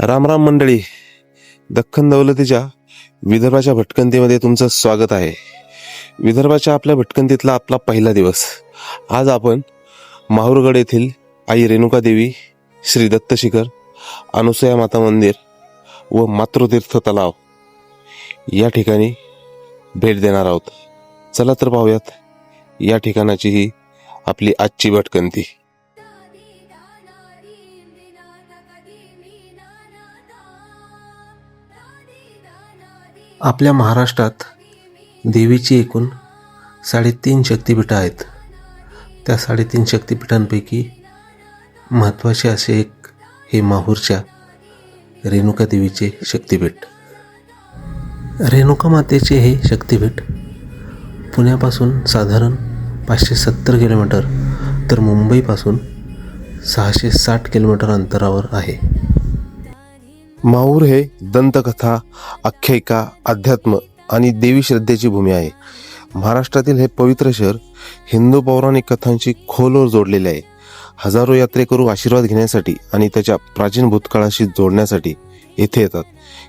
रामराम मंडळी दख्खन दौलतीच्या विदर्भाच्या भटकंतीमध्ये तुमचं स्वागत आहे. विदर्भाच्या आपल्या भटकंतीतला आपला पहिला दिवस. आज आपण माहूरगड येथील आई रेणुका देवी श्री दत्त शिखर अनुसया माता मंदिर व मातृतीर्थ तलाव या ठिकाणी भेट देणार आहोत. चला तर पाहूयात या ठिकाणाची ही आपली आजची भटकंती. आपल्या महाराष्ट्रात देवीची एकूण साडेतीन शक्तिपीठं आहेत. त्या साडेतीन शक्तिपीठांपैकी महत्त्वाचे असे एक हे माहूरच्या रेणुका देवीचे शक्तिपीठ. रेणुका मातेचे हे शक्तिपीठ पुण्यापासून साधारण पाचशे सत्तर किलोमीटर तर मुंबईपासून सहाशे साठ किलोमीटर अंतरावर आहे. माहूर हे दंतकथा आख्यायिका अध्यात्म आणि देवी श्रद्धेची भूमी आहे. महाराष्ट्रातील हे पवित्र शहर हिंदू पौराणिक कथांशी खोलवर जोडलेले आहे. हजारो यात्रेकरू आशीर्वाद घेण्यासाठी आणि त्याच्या प्राचीन भूतकाळाशी जोडण्यासाठी येथे येतात.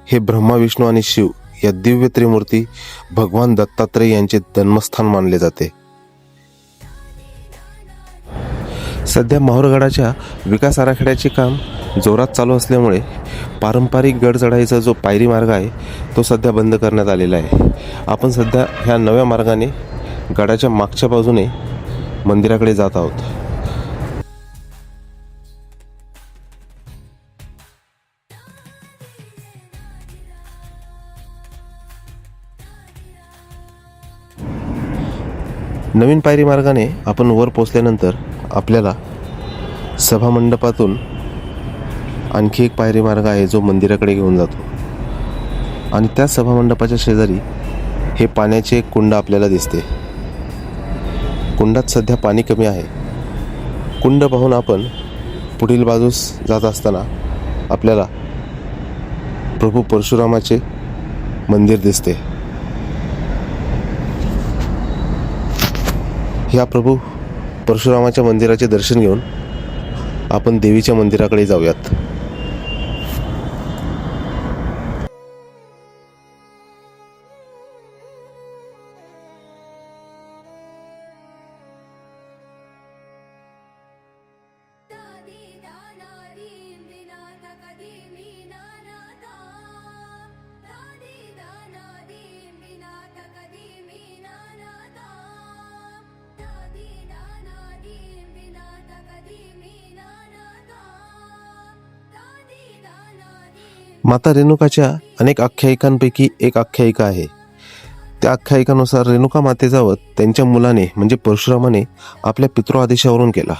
हे ब्रह्मा विष्णू आणि शिव या दिव्य त्रिमूर्ती भगवान दत्तात्रय यांचे जन्मस्थान मानले जाते. सध्या माहूरगडाच्या विकास आराखड्याचे काम जोरात चालू असल्यामुळे पारंपरिक गड चढाईचा जो पायरी मार्ग आहे तो सध्या बंद करण्यात आलेला आहे. आपण सध्या ह्या नव्या मार्गाने गडाच्या मागच्या बाजूने मंदिराकडे जात आहोत. नवीन पायरी मार्गाने आपण वर पोचल्यानंतर आपल्याला सभामंडपातून आणखी एक पायरी मार्ग आहे जो मंदिराकडे घेऊन जातो. आणि त्या सभामंडपाच्या शेजारी हे पाण्याचे एक कुंड आपल्याला दिसते. कुंडात सध्या पाणी कमी आहे. कुंड पाहून आपण पुढील बाजूस जात असताना आपल्याला प्रभू परशुरामाचे मंदिर दिसते. ह्या प्रभू परशुरामाच्या मंदिराचे दर्शन घेऊन आपण देवीच्या मंदिराकडे जाऊयात. माता रेणुकाच्या अनेक आख्यायिकांपैकी एक आख्यायिका आहे. त्या आख्यायिकानुसार रेणुका मातेचा वध त्यांच्या मुलाने म्हणजे परशुरामाने आपल्या पितृ आदेशावरून केला.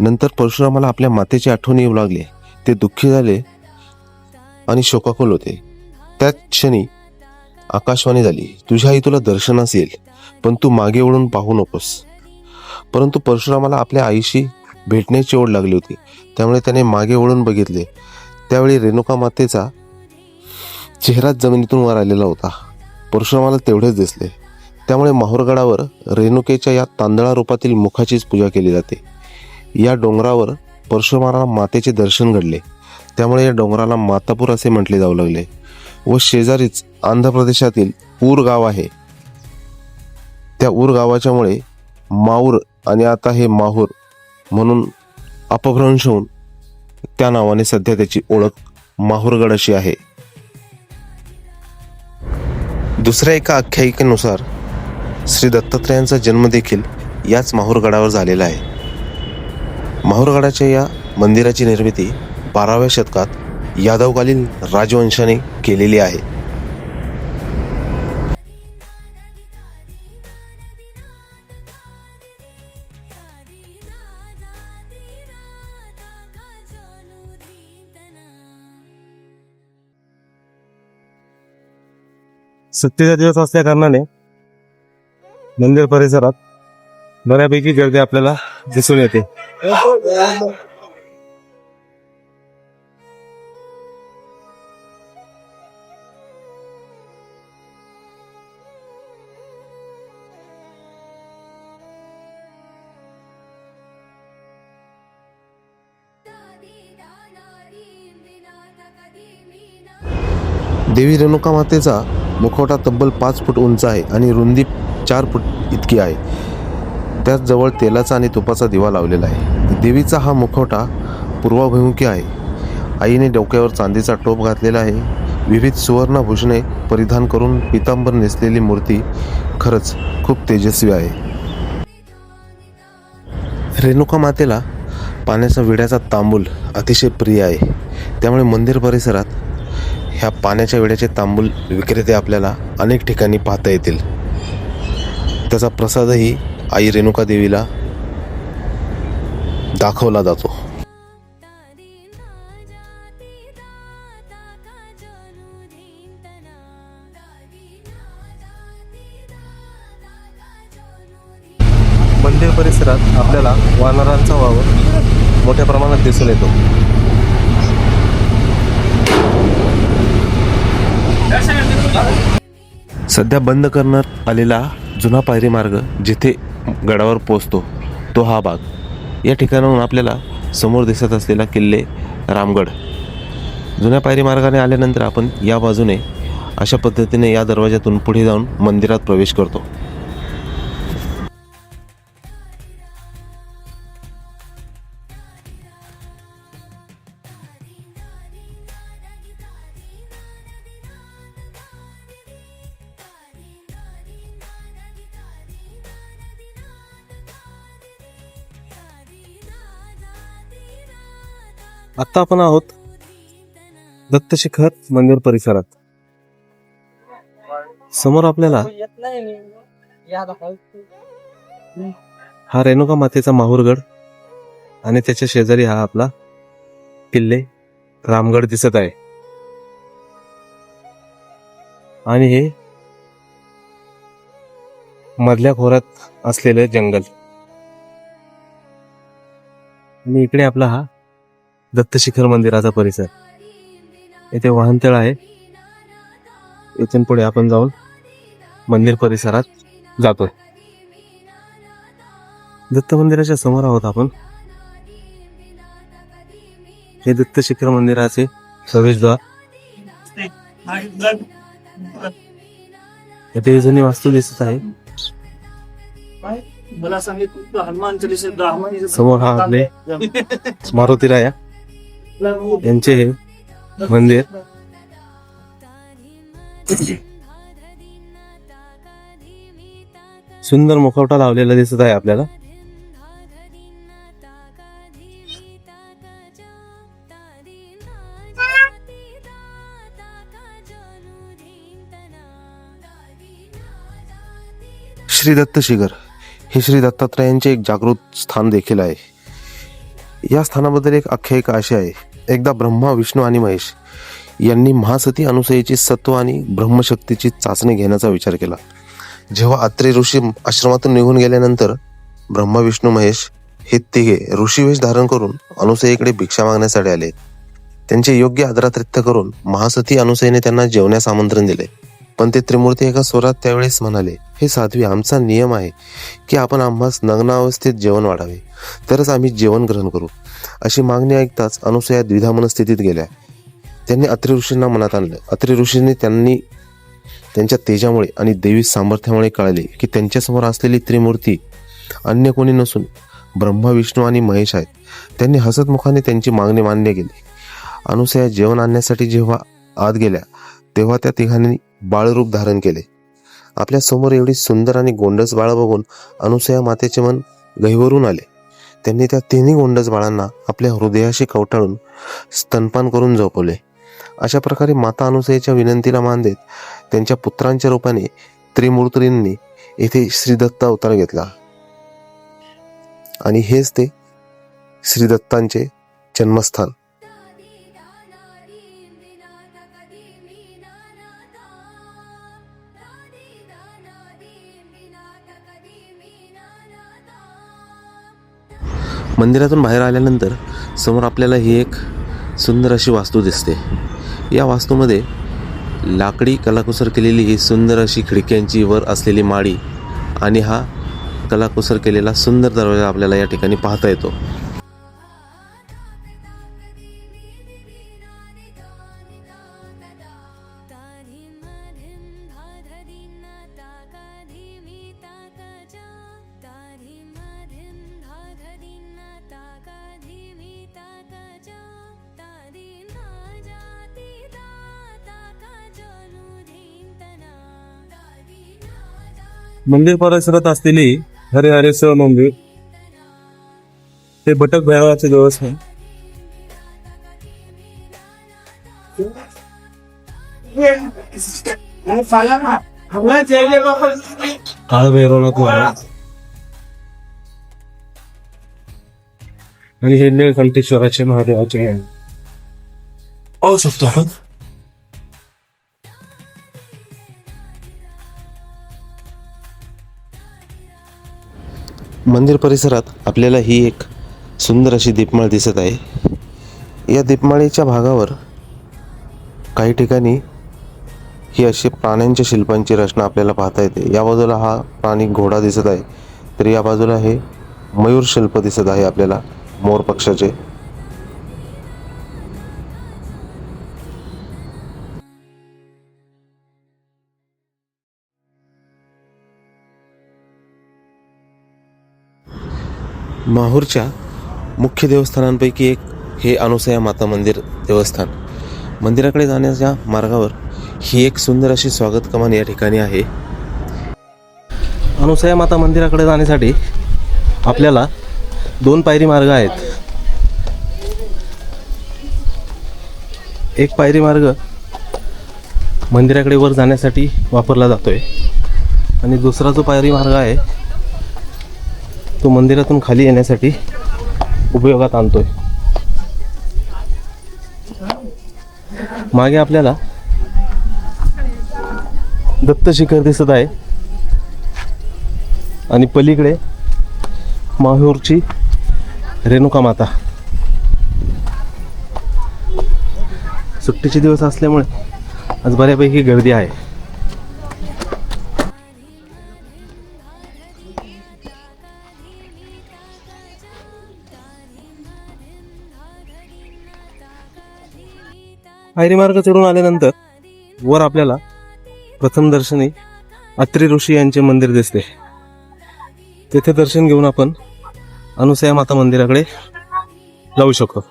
नंतर परशुरामाला आपल्या मातेची आठवण येऊ लागली. ते दुःखी झाले आणि शोकाकुल होते. त्याच क्षणी आकाशवाणी झाली तुझ्या आई तुला दर्शनास येईल पण तू मागे वळून पाहू नकोस. परंतु परशुरामाला आपल्या आईशी भेटण्याची ओढ लागली होती. त्यामुळे त्याने मागे वळून बघितले. त्यावेळी रेणुका मातेचा चेहराच जमिनीतून वर आलेला होता. परशुरामाला तेवढेच दिसले. त्यामुळे माहूरगडावर रेणुकेच्या या तांदळा रूपातील मुखाचीच पूजा केली जाते. या डोंगरावर परशुरामाला मातेचे दर्शन घडले. त्यामुळे या डोंगराला मातापूर असे म्हटले जाऊ लागले. व शेजारीच आंध्र प्रदेशातील पूर गाव आहे. त्या ऊर गावाच्यामुळे माऊर आणि आता हे माहूर म्हणून अपभ्रंश होऊन त्या नावाने सध्या त्याची ओळख माहूरगड अशी आहे. दुसऱ्या एका आख्यायिकेनुसार श्री दत्तात्रयांचा जन्म देखील याच माहूरगडावर झालेला आहे. माहूरगडाच्या या मंदिराची निर्मिती बाराव्या शतकात यादवकालीन राजवंशाने केलेली आहे. सुट्टीचा दिवस असल्या कारणाने मंदिर परिसरात बऱ्यापैकी गर्दी आपल्याला दिसून येते. देवी रेणुका मातेचा मुखवटा तब्बल पाच फूट उंच आहे आणि रुंदी चार फूट इतकी आहे. त्याचजवळ तेलाचा आणि तुपाचा दिवा लावलेला आहे. देवीचा हा मुखवटा पूर्वाभिमुखी आहे. आईने डोक्यावर चांदीचा टोप घातलेला आहे. विविध सुवर्णभूषणे परिधान करून पितांबर नेसलेली मूर्ती खरंच खूप तेजस्वी आहे. रेणुका मातेला पाण्याचा विड्याचा तांबूल अतिशय प्रिय आहे. त्यामुळे मंदिर परिसरात ह्या पाण्याच्या वेळेचे तांबूल विक्रेते आपल्याला अनेक ठिकाणी पाहता येतील. त्याचा प्रसादही आई रेणुका देवीला दाखवला जातो. मंदिर परिसरात आपल्याला वानरांचा वावर मोठ्या प्रमाणात दिसून येतो. सध्या बंद करण्यात आलेला जुना पायरी मार्ग जिथे गडावर पोचतो तो हा भाग. या ठिकाणाहून आपल्याला समोर दिसत असलेला किल्ले रामगड. जुन्या पायरी मार्गाने आल्यानंतर आपण या बाजूने अशा पद्धतीने या दरवाज्यातून पुढे जाऊन मंदिरात प्रवेश करतो. आता आपण आहोत दत्तशिखर मंदिर परिसरात. समोर आपल्याला हा रेणुका मातेचा माहूरगड आणि त्याच्या शेजारी हा आपला किल्ले रामगड दिसत आहे. आणि हे मधल्या खोऱ्यात असलेले जंगल. आणि इकडे आपला हा दत्तशिखर मंदिराचा परिसर. येथे वाहनतळ आहे. इथून पुढे आपण जाऊन मंदिर परिसरात जातोय. दत्त मंदिराच्या समोर आहोत आपण. हे दत्तशिखर मंदिराचे प्रवेशद्वार. येथे जुनी वास्तू दिसत आहे. मला सांगितलं हनुमान चालीसा समोर हा आपले मारुतीराया. यांचे हे मंदिर. सुंदर मुखवटा लावलेला दिसत आहे आपल्याला. श्री दत्त शिखर हे श्री दत्तात्रयांचे एक जागृत स्थान देखील आहे. या स्थानाबद्दल एक आख्यायिका अशी आहे. एकदा ब्रह्मा विष्णू आणि महेश यांनी महासती अनुसयेची सत्व आणि ब्रह्मशक्तीची चाचणी घेण्याचा विचार केला. जेव्हा अत्रे ऋषी आश्रमातून निघून गेल्यानंतर ब्रह्मा विष्णू महेश हे तिघे ऋषीवेश धारण करून अनुसयेकडे भिक्षा मागण्यासाठी आले. त्यांचे योग्य आदरातिथ्य करून महासती अनुसयेने त्यांना जेवण्यास आमंत्रण दिले. पण ते त्रिमूर्ती एका स्वरात त्यावेळेस म्हणाले हे साध्वी आमचा नियम आहे की आपण आम्हास नग्नावस्थेत जेवण वाढावे. तरच आम्ही जेवण ग्रहण करू. अशी मागणी ऐकताच अनुसया द्विधा मनस्थितीत गेल्या. त्यांनी अत्रि ऋषींना मनात आणलं. अत्रि ऋषींनी त्यांनी त्यांच्या तेजामुळे आणि देवी सामर्थ्यामुळे कळले की त्यांच्यासमोर असलेली त्रिमूर्ती अन्य कोणी नसून ब्रह्मा विष्णू आणि महेश आहेत. त्यांनी हसतमुखाने त्यांची मागणी मान्य केली. अनुसया जेवण आणण्यासाठी जेव्हा आत गेल्या तेव्हा त्या तिघांनी बाळरूप धारण केले. आपल्यासमोर एवढी सुंदर आणि गोंडस बाळ बघून अनुसया मातेचे मन गहिवरून आले. त्यांनी त्या तिन्ही गोंडस बाळांना आपल्या हृदयाशी कवटाळून स्तनपान करून झोपवले. अशा प्रकारे माता अनुसयेच्या विनंतीला मान देत त्यांच्या पुत्रांच्या रूपाने त्रिमूर्तींनी येथे श्रीदत्ता अवतार घेतला. आणि हेच ते श्रीदत्तांचे जन्मस्थान. मंदिरातून बाहेर आल्यानंतर समोर आपल्याला ही एक सुंदर अशी वास्तू दिसते. या वास्तूमध्ये लाकडी कलाकुसर केलेली ही सुंदर अशी खिडक्यांची वर असलेली माळी आणि हा कलाकुसर केलेला सुंदर दरवाजा आपल्याला या ठिकाणी पाहता येतो. मंदिर परिसरात असलेली हरिहरेश्वर मंदिर हे भटक भैरवाचे दिवस आहे. काळ भैरवनाथ आणि हे निळकंठेश्वराचे महादेवाचे आहे. औ शकतो आपण. मंदिर परिसरात आपल्याला ही एक सुंदर अशी दीपमाळ दिसत आहे. या दीपमाळीच्या भागावर काही ठिकाणी ही अशी प्राण्यांच्या शिल्पांची रचना आपल्याला पाहता येते. या बाजूला हा प्राणी घोडा दिसत आहे. तर या बाजूला हे मयूर शिल्प दिसत आहे आपल्याला. मोर पक्षाचे माहूरच्या मुख्य देवस्थानांपैकी एक हे अनुसया माता मंदिर देवस्थान. मंदिराकडे जाण्याच्या मार्गावर ही एक सुंदर अशी स्वागत कमान या ठिकाणी आहे. अनुसया माता मंदिराकडे जाण्यासाठी आपल्याला दोन पायरी मार्ग आहेत. एक पायरी मार्ग मंदिराकडे वर जाण्यासाठी वापरला जातोय. आणि दुसरा जो पायरी मार्ग आहे तो मंदिरातून खाली येण्यासाठी उपयोगात आणतोय. मागे आपल्याला दत्त शिखर दिसत आहे. आणि पलीकडे माहूरची रेणुका माता. सुट्टीचे दिवस असल्यामुळे आज बऱ्यापैकी गर्दी आहे. पायरी मार्ग चढून आल्यानंतर वर आपल्याला प्रथम दर्शनी अत्री ऋषी यांचे मंदिर दिसते. तेथे दर्शन घेऊन आपण अनुसया माता मंदिराकडे जाऊ शकतो.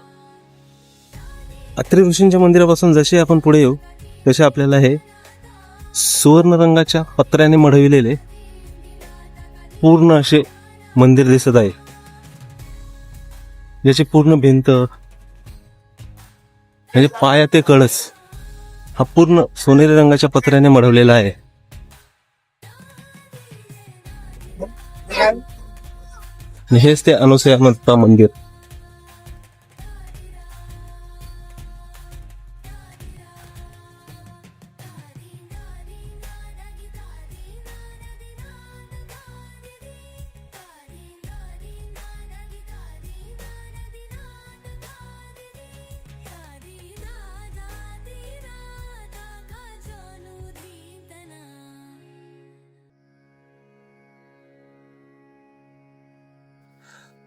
अत्री ऋषींच्या मंदिरापासून जसे आपण पुढे येऊ तसे आपल्याला हे सुवर्ण रंगाच्या पत्र्याने मढविलेले पूर्ण असे मंदिर दिसत आहे. ज्याची पूर्ण भिंत म्हणजे पाया ते कळस. हा पूर्ण सोनेरी रंगाच्या पत्र्याने मढवलेला आहे. हेच ते अनुसयामता मंदिर.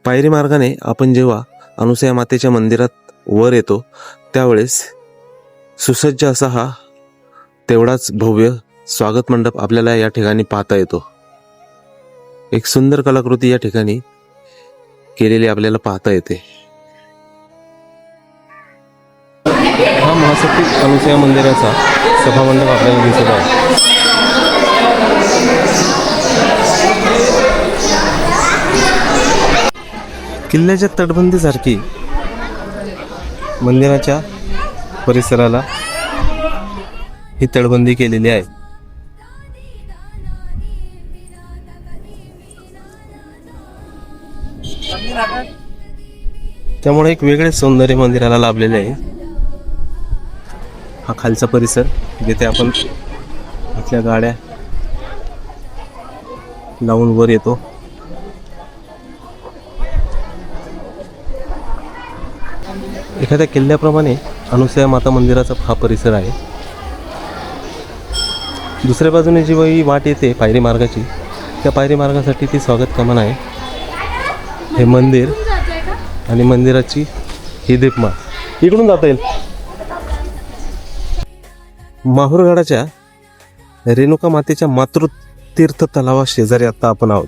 पायरी मार्गाने आपण जेव्हा अनुसया मातेच्या मंदिरात वर येतो त्यावेळेस सुसज्ज असा हा तेवढाच भव्य स्वागत मंडप आपल्याला या ठिकाणी पाहता येतो. एक सुंदर कलाकृती या ठिकाणी केलेली आपल्याला पाहता येते. हा महाशक्ती अनुसया मंदिराचा सभामंडप आपल्याला दिसत आहे. किल्ल्याच्या तटबंदीसारखी मंदिराच्या परिसराला ही तटबंदी केलेली आहे. त्यामुळे एक वेगळे सौंदर्य मंदिराला लाभलेले आहे. हा खालचा परिसर जिथे आपण आपल्या गाड्या लावून वर येतो. एखाद्या किल्ल्याप्रमाणे अनुसया माता मंदिराचा हा परिसर आहे. दुसऱ्या बाजूने जी वही वाट येते पायरी मार्गाची त्या पायरी मार्गासाठी ती स्वागत कमान आहे. हे मंदिर आणि मंदिराची ही दीपमा इकडून जाता येईल. माहूरगडाच्या रेणुका मातेच्या मातृतीर्थ तलावा शेजारी आता आपण आहोत.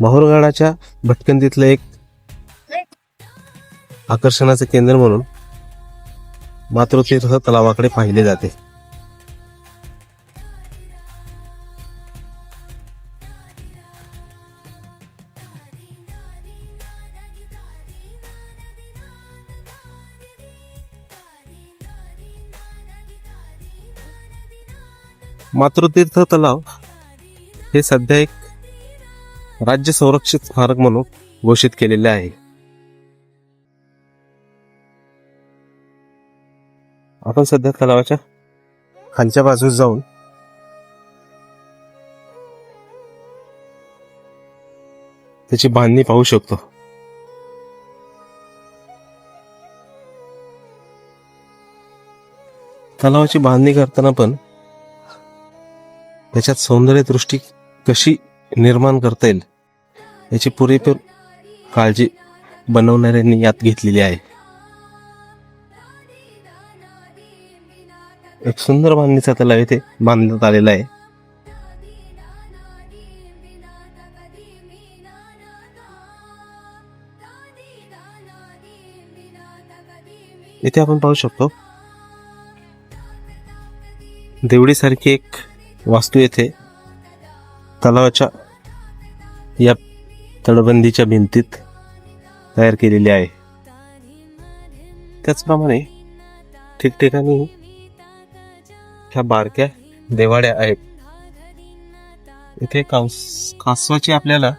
माहूरगडाच्या भटकंतीतलं एक आकर्षणाचे केंद्र म्हणून मातृतीर्थ तलावाकडे पाहिले जाते. मातृतीर्थ तलाव हे सध्या एक राज्य संरक्षित स्मारक म्हणून घोषित केलेले आहे. आपण सध्या तलावाच्या खालच्या बाजूस जाऊन त्याची बांधणी पाहू शकतो. तलावाची बांधणी करताना पण त्याच्यात सौंदर्य दृष्टी कशी निर्माण करता येईल. याची पुरेपूर काळजी बनवणाऱ्यांनी यात घेतलेली आहे. एक सुंदर बांधणीचा तलाव येथे बांधण्यात आलेला आहे. इथे आपण पाहू शकतो देवडीसारखी एक वास्तू येथे तलावाच्या या तळबंदीच्या भिंतीत तयार केलेली आहे. त्याचप्रमाणे ठिकठिकाणी ह्या बारक्या देवाड्या आहेत. इथे कांस कासवाची आपल्याला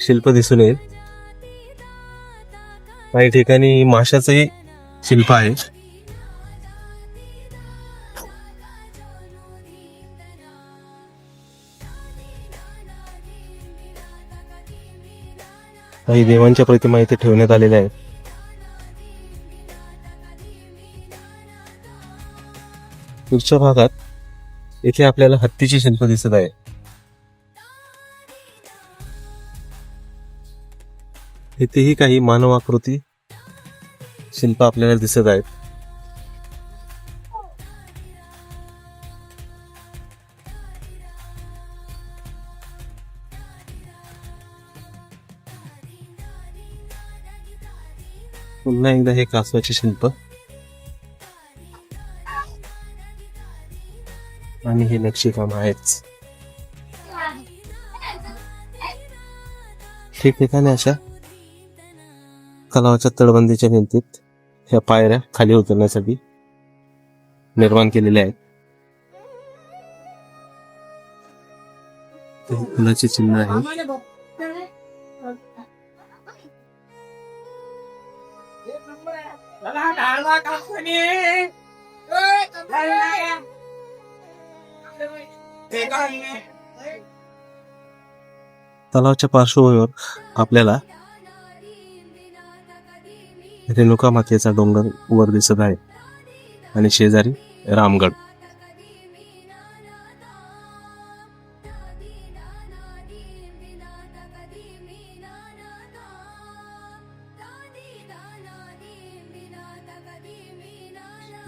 शिल्प दिसून येईल. काही ठिकाणी माशाचंही शिल्प आहे. काही देवांच्या प्रतिमा इथे ठेवण्यात आलेल्या आहेत. पुढच्या भागात इथे आपल्याला हत्तीची शिल्प दिसत आहे. इथेही काही मानवाकृती शिल्प आपल्याला दिसत आहेत. पुन्हा एकदा हे कासवाचे शिल्प. आणि हे नक्षीकाम आहेच. ठिकठिकाणी अशा तलावाच्या तळबंदीच्या भिंतीत ह्या पायऱ्या खाली उतरण्यासाठी निर्माण केलेल्या आहेत. फुलाचे चिन्ह आहे. तलावच्या पार्श्वभूमीवर आपल्याला रेणुका मातेचा डोंगर वर दिसत आहे. आणि शेजारी रामगड.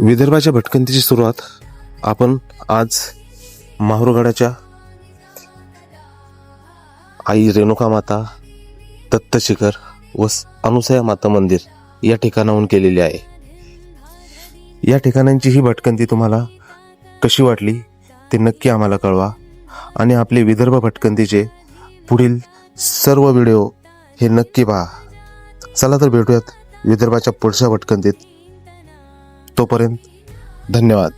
विदर्भाच्या भटकंतीची सुरुवात आपण आज माहुरगडाच्या आई रेणुका माता दत्तशिखर व अनुसया माता मंदिर या ठिकाणाहून केलेली आहे. या ठिकाणांची ही भटकंती तुम्हाला कशी वाटली ते नक्की आम्हाला कळवा आणि आपले विदर्भ भटकंतीचे पुढील सर्व व्हिडिओ हे नक्की पहा. चला तर भेटूयात विदर्भाच्या पुढच्या भटकंतीत. तोपर्यंत धन्यवाद.